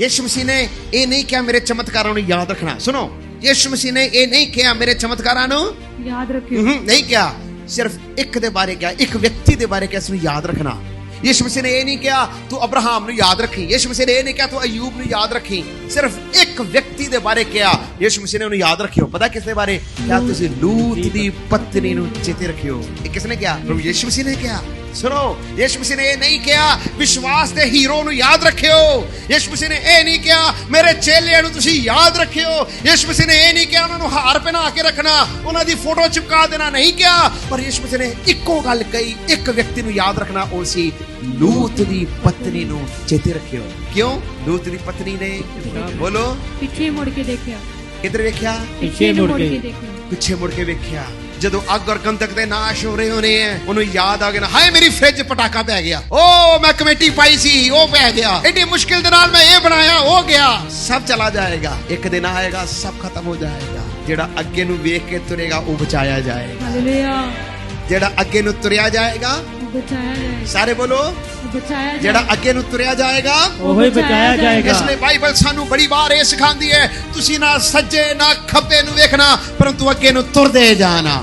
ਯਿਸੂ ਮਸੀਹ ਨੇ ਇਹ ਨਹੀਂ ਕਿਹਾ ਮੇਰੇ ਚਮਤਕਾਰਾਂ ਨੂੰ ਯਾਦ ਰੱਖਣਾ ਸੁਣੋ ਯਿਸੂ ਮਸੀਹ ਨੇ ਇਹ ਨਹੀਂ ਕਿਹਾ ਮੇਰੇ ਚਮਤਕਾਰਾਂ ਨੂੰ ਯਾਦ ਰੱਖਿਓ ਨਹੀਂ ਕਿਹਾ ਸਿਰਫ ਇੱਕ ਦੇ ਬਾਰੇ ਕਿਹਾ ਇੱਕ ਵਿਅਕਤੀ ਦੇ ਬਾਰੇ ਕਿਹਾ ਇਸ ਨੂੰ ਯਾਦ ਰੱਖਣਾ ਯਿਸੂ ਮਸੀਹ ਨੇ ਇਹ ਨਹੀਂ ਕਿਹਾ ਤੂੰ ਅਬਰਾਹਮ ਨੂੰ ਯਾਦ ਰੱਖੀ ਯਿਸੂ ਮਸੀਹ ਨੇ ਇਹ ਨਹੀਂ ਕਿਹਾ ਤੂੰ ਅਯੂਬ ਨੂੰ ਯਾਦ ਰੱਖੀ ਸਿਰਫ ਇੱਕ ਵਿਅਕਤੀ ਦੇ ਬਾਰੇ ਕਿਹਾ ਯਿਸੂ ਮਸੀਹ ਨੇ ਉਹਨੂੰ ਯਾਦ ਰੱਖਿਓ ਪਤਾ ਕਿਸ ਦੇ ਬਾਰੇ ਕਿਹਾ ਤੁਸੀਂ ਲੂਤ ਦੀ ਪਤਨੀ ਨੂੰ ਚੇਤੇ ਰੱਖਿਓ ਇਹ ਕਿਸ ਨੇ ਕਿਹਾ ਪ੍ਰਭੂ ਯਿਸੂ ਮਸੀਹ ਨੇ ਕਿਹਾ ਸੁਣੋ ਯਿਸੂ ਮਸੀਹ ਨੇ ਇਹ ਨਹੀਂ ਕਿਹਾ ਵਿਸ਼ਵਾਸ ਦੇ ਹੀਰੋ ਨੂੰ ਯਾਦ ਰੱਖਿਓ। ਯਿਸੂ ਮਸੀਹ ਨੇ ਇਹ ਨਹੀਂ ਕਿਹਾ ਮੇਰੇ ਚੇਲਿਆਂ ਨੂੰ ਤੁਸੀਂ ਯਾਦ ਰੱਖਿਓ। ਯਿਸੂ ਮਸੀਹ ਨੇ ਇਹ ਨਹੀਂ ਕਿਹਾ ਉਹਨਾਂ ਨੂੰ ਹਾਰ ਪਹਿਨਾ ਕੇ ਰੱਖਣਾ ਉਹਨਾਂ ਦੀ ਫੋਟੋ ਚਿਪਕਾ ਦੇਣਾ ਨਹੀਂ ਕਿਹਾ। ਪਰ ਯਿਸੂ ਮਸੀਹ ਨੇ ਇੱਕੋ ਗੱਲ ਕਹੀ ਇੱਕ ਵਿਅਕਤੀ ਨੂੰ ਯਾਦ ਰੱਖਣਾ ਉਹ ਸੀ ਲੂਤ ਦੀ ਪਤਨੀ ਨੂੰ ਚੇਤੇ ਰੱਖਿਓ। ਕਿਉਂ? ਲੂਤ ਦੀ ਪਤਨੀ ਨੇ ਬੋਲੋ। ਪਿੱਛੇ ਮੁੜ ਕੇ ਦੇਖਿਆ। ਕਿੱਧਰ ਵੇਖਿਆ? ਪਿੱਛੇ ਮੁੜ ਕੇ। ਦੇਖਿਆ। ਪਿੱਛੇ ਮੁੜ ਕੇ ਵੇਖਿਆ। ਜਦੋਂ ਅੱਗ ਔਰ ਗੰਧਕ ਦੇ ਨਾਸ਼ ਹੋ ਰਹੇ ਹੋਣੇ ਐ ਉਹਨੂੰ ਯਾਦ ਆ ਗਿਆ ਹਾਏ ਮੇਰੀ ਫ੍ਰਿਜ ਪਟਾਕਾ ਪੈ ਗਿਆ। ਓ ਮੈਂ ਕਮੇਟੀ ਪਾਈ ਸੀ ਉਹ ਪੈ ਗਿਆ। ਐਡੀ ਮੁਸ਼ਕਿਲ ਦੇ ਨਾਲ ਮੈਂ ਇਹ ਬਣਾਇਆ ਉਹ ਗਿਆ। ਸਭ ਚਲਾ ਜਾਏਗਾ। ਇੱਕ ਦਿਨ ਆਏਗਾ ਸਭ ਖਤਮ ਹੋ ਜਾਏਗਾ। ਜਿਹੜਾ ਅੱਗੇ ਨੂੰ ਵੇਖ ਕੇ ਤੁਰੇਗਾ ਉਹ ਬਚਾਇਆ ਜਾਏਗਾ। ਹਾਲੇਲੂਇਆ। ਜਿਹੜਾ ਅੱਗੇ ਨੂੰ ਤੁਰਿਆ ਜਾਏਗਾ ਬਚਾਇਆ ਜਾਏ ਸਾਰੇ ਬੋਲੋ ਬਚਾਇਆ ਜਾਏ ਜਿਹੜਾ ਅੱਗੇ ਨੂੰ ਤੁਰਿਆ ਜਾਏਗਾ ਉਹ ਹੀ ਬਚਾਇਆ ਜਾਏਗਾ। ਇਸ ਲਈ ਬਾਈਬਲ ਸਾਨੂੰ ਬੜੀ ਵਾਰ ਇਹ ਸਿਖਾਉਂਦੀ ਹੈ ਤੁਸੀਂ ਨਾ ਸੱਜੇ ਨਾ ਖੱਬੇ ਨੂੰ ਵੇਖਣਾ ਪਰੰਤੂ ਅੱਗੇ ਨੂੰ ਤੁਰਦੇ ਜਾਣਾ।